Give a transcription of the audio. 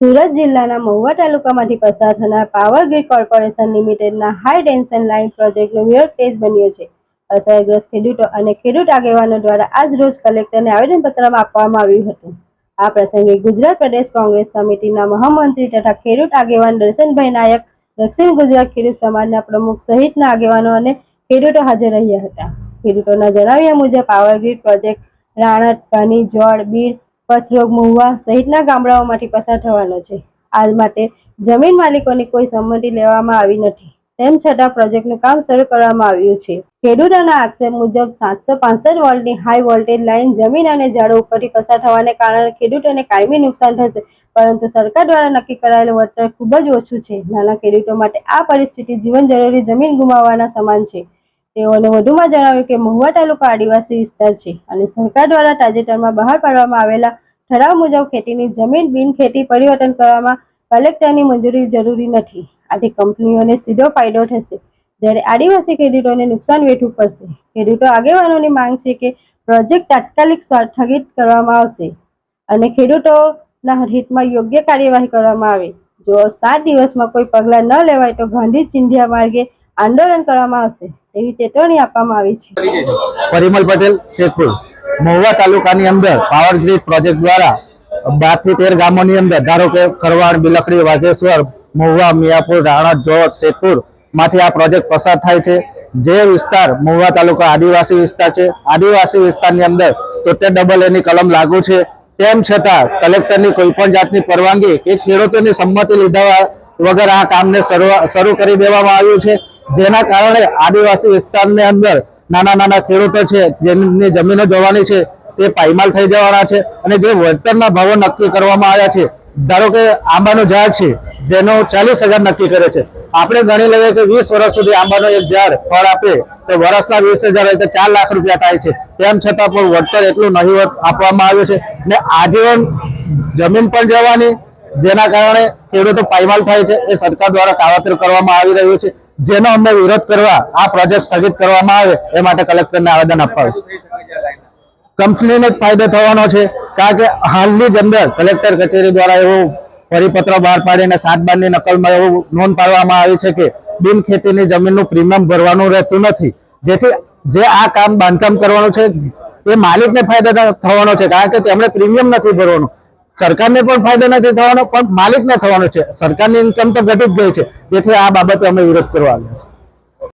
સુરત જિલ્લાના મહુવા તાલુકામાંથી પસાર થનાર પાવર ગ્રીડ કોર્પોરેશન લિમિટેડના હાઈ ટેન્શન લાઇન પ્રોજેક્ટનો વિરોધ કેસ બન્યો છે. અસરગ્રસ્ત ખેડૂતો અને ખેડૂત આગેવાનો દ્વારા આજ રોજ કલેક્ટરને આવેદનપત્રમાં આપવામાં આવ્યું હતું. આ પ્રસંગે ગુજરાત પ્રદેશ કોંગ્રેસ સમિતિના મહામંત્રી તથા ખેડૂત આગેવાન દર્શનભાઈ નાયક, દક્ષિણ ગુજરાત ખેડૂત સમાજના પ્રમુખ સહિતના આગેવાનો અને ખેડૂતો હાજર રહ્યા હતા. ખેડૂતોના જણાવ્યા મુજબ પાવર ગ્રીડ પ્રોજેક્ટ રાણત કની જોડ બીડ પથરોગ મહુવા સહિતના ગામડાઓમાંથી પસાર થવાનો છે. આ માટે જમીન માલિકોની કોઈ સંમતિ લેવામાં આવી નથી. તેમ છતાં પ્રોજેક્ટનું કામ શરૂ કરવામાં આવ્યું છે. ખેડૂતોના આક્ષેપ મુજબ સાતસો પાસઠ વોલ્ટની હાઈ વોલ્ટેજ લાઇન જમીન અને ઝાડો ઉપરથી પસાર થવાને કારણે ખેડૂતોને કાયમી નુકસાન થશે. પરંતુ સરકાર દ્વારા નક્કી કરાયેલું વળતર ખૂબ જ ઓછું છે. નાના ખેડૂતો માટે આ પરિસ્થિતિ જીવન જરૂરી જમીન ગુમાવવાના સમાન છે. તેઓને વધુમાં જણાવ્યું કે મહુવા તાલુકા આદિવાસી વિસ્તાર છે અને સરકાર દ્વારા તાજેતરમાં બહાર પાડવામાં આવેલા ઠરાવ મુજબ ખેતીની જમીન બિનખેતી પરિવર્તન કરવામાં કલેક્ટરની મંજૂરી જરૂરી નથી. આથી કંપનીઓને સીધો ફાયદો થશે. જ્યારે આદિવાસી ખેડૂતોને નુકસાન વેઠવું પડશે. ખેડૂતો આગેવાનોની માંગ છે કે પ્રોજેક્ટ તાત્કાલિક સ્થગિત કરવામાં આવશે અને ખેડૂતોના હિતમાં યોગ્ય કાર્યવાહી કરવામાં આવે. જો સાત દિવસમાં કોઈ પગલાં ન લેવાય તો ગાંધી ચિંધ્યા માર્ગે આંદોલન કરવામાં આવશે તેવી ચેતવણી આપવામાં આવી છે. પરિમલ પટેલ શેખપુર મહુવા તાલુકાની અંદર પાવર ગ્રીડ પ્રોજેક્ટ દ્વારા બારથી તેર ગામોની અંદર, ધારો કે ખરવાડ, બિલખડી, વાઘેશ્વર, મહુવા, મિયાપુર રાણા જોત શેખપુરમાંથી આ પ્રોજેક્ટ પસાર થાય છે. જે વિસ્તાર મહુવા તાલુકા આદિવાસી વિસ્તાર છે, આદિવાસી વિસ્તારની અંદર તોતેર ડબલ એની કલમ લાગુ છે. તેમ છતાં, કલેક્ટરની કોઈ પણ જાતની પરવાનગી કે ખેડૂતોની સંમતિ લીધા વગર આ કામને શરૂ કરી દેવામાં આવ્યું છે. જેના કારણે આદિવાસી વિસ્તારની અંદર નાના નાના ખેડૂતો છે, જેમની જમીનો જોવાની છે, તે પાયમાલ થઈ જવાના છે અને જે વળતરના ભાવો નક્કી કરવામાં આવ્યા છે, ધારો કે આંબાનું ઝાડ છે, જેનો ચાલીસ હજાર નક્કી કરે છે. આપણે ગણી લઈએ કે વીસ વર્ષ સુધી આંબાનો એક ઝાડ ફળ આપે તો વર્ષના વીસ હજાર હોય તો ચાર લાખ રૂપિયા થાય છે. તેમ છતાં પણ વળતર એટલું નહીવત આપવામાં આવ્યું છે ને આજીવન જમીન પણ જવાની, જેના કારણે ખેડૂતો પાયમાલ થાય છે એ સરકાર દ્વારા કાવતર કરવામાં આવી રહ્યું છે. જેનો અમને વિરોધ કરવા, આ પ્રોજેક્ટ સ્થગિત કરવામાં આવે, એ માટે કલેક્ટરને આવેદન અપાવ્યું. કંપનીને ફાયદો થવાનો છે, કારણ કે હાલની જ અંદર કલેક્ટર કચેરી દ્વારા એવું પરિપત્ર બહાર પાડીને સાત બારની નકલમાં એવું નોંધ પાડવામાં આવી છે કે બિન ખેતીની જમીનનું પ્રીમિયમ ભરવાનું રહેતું નથી. જેથી જે આ કામ બાંધકામ કરવાનું છે, એ માલિકને ફાયદો થવાનો છે, કારણ કે તેમણે પ્રીમિયમ નથી ભરવાનું. સરકારને પણ ફાયદો નથી થવાનો, પણ માલિકને થવાનો છે. સરકારની ઇન્કમ તો ઘટી જ ગઈ છે. જેથી આ બાબતે અમે વિરોધ કરવા આવ્યા